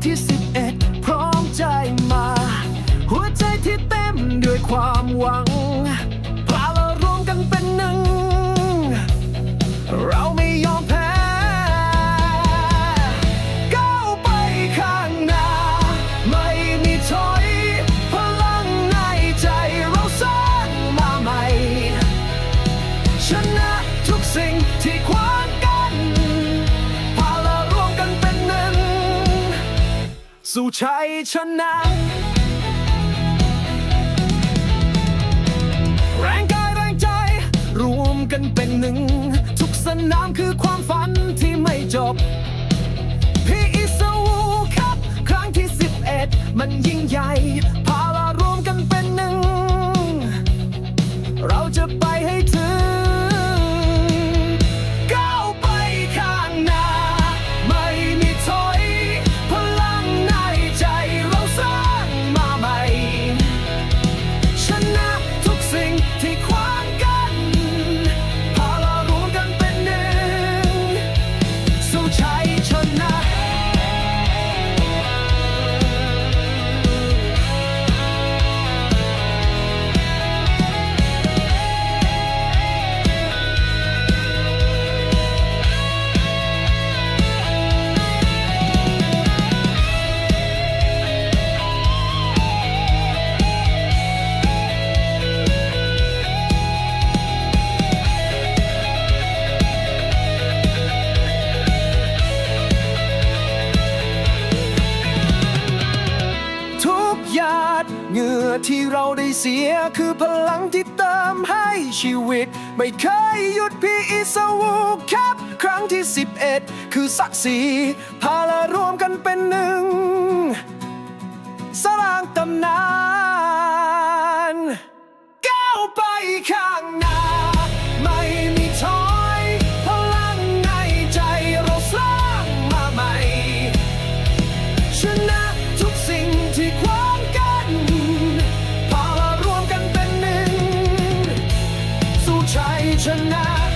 don't you? สู่ชัยชนะแรงกายแรงใจ รวมกันเป็นหนึ่ง ทุกสนามคือความฝันที่ไม่จบพี่อิสวูครับ ครั้งที่ 11 มันยิ่งใหญ่ พาเรารวมกันเป็นหนึ่ง เราจะไป ดเหงื่อที่เราได้เสียคือพลังที่เติมให้ชีวิต ไม่เคยหยุดพี่อิสวูครับ ครั้งที่ 11 คือศักดิ์ศรีพาลรารวมกัน ชัยชนะ